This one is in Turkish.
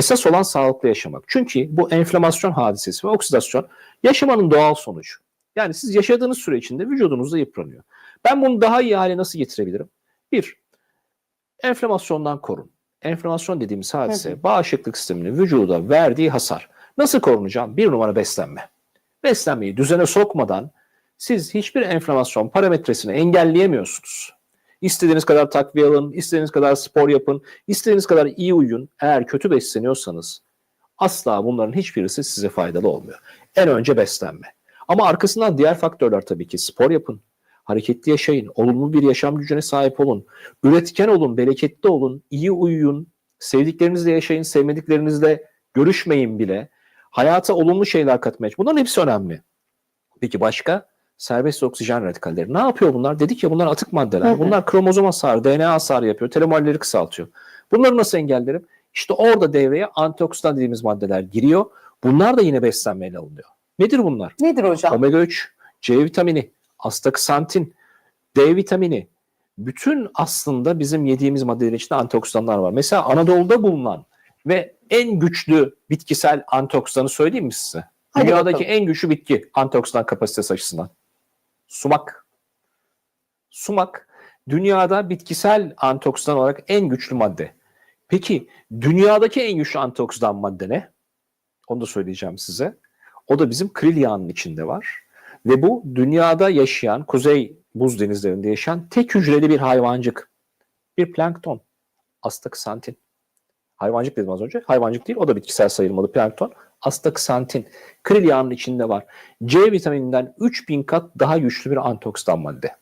Esas olan sağlıklı yaşamak. Çünkü bu enflamasyon hadisesi ve oksidasyon yaşamanın doğal sonucu. Yani siz yaşadığınız süre içinde vücudunuzda yıpranıyor. Ben bunu daha iyi hale nasıl getirebilirim? Bir, enflamasyondan korun. Enflamasyon dediğimiz hadise bağışıklık sisteminin vücuda verdiği hasar. Nasıl korunacağım? Bir numara beslenme. Beslenmeyi düzene sokmadan siz hiçbir enflamasyon parametresini engelleyemiyorsunuz. İstediğiniz kadar takviye alın, istediğiniz kadar spor yapın, istediğiniz kadar iyi uyuyun. Eğer kötü besleniyorsanız asla bunların hiçbirisi size faydalı olmuyor. En önce beslenme. Ama arkasından diğer faktörler tabii ki spor yapın, hareketli yaşayın, olumlu bir yaşam gücüne sahip olun, üretken olun, bereketli olun, iyi uyuyun, sevdiklerinizle yaşayın, sevmediklerinizle görüşmeyin bile. Hayata olumlu şeyler katmaya Bunların hepsi önemli. Peki başka? Serbest oksijen radikalleri. Ne yapıyor bunlar? Dedik ya bunlar atık maddeler. Hı hı. Bunlar kromozom hasarı, DNA hasarı yapıyor, telomerleri kısaltıyor. Bunları nasıl engellerim? İşte orada devreye antioksidan dediğimiz maddeler giriyor. Bunlar da yine beslenmeyle alınıyor. Nedir bunlar? Nedir hocam? Omega 3, C vitamini, astaksantin, D vitamini. Bütün aslında bizim yediğimiz maddelerin içinde antioksidanlar var. Mesela Anadolu'da bulunan ve en güçlü bitkisel antioksidanı söyleyeyim mi size? Hadi Dünyadaki bakalım. en güçlü bitki antioksidan kapasitesi açısından. Sumak. Sumak dünyada bitkisel antioksidan olarak en güçlü madde. Peki dünyadaki en güçlü antioksidan madde ne? Onu da söyleyeceğim size. O da bizim kril yağının içinde var. Ve bu dünyada yaşayan, kuzey buz denizlerinde yaşayan tek hücreli bir hayvancık. Bir plankton. Astaksantin. Hayvancık dedim az önce. Hayvancık değil, o da bitkisel sayılmalı plankton. Astaksantin. Kril yağının içinde var. C vitamininden 3000 kat daha güçlü bir antioksidan madde.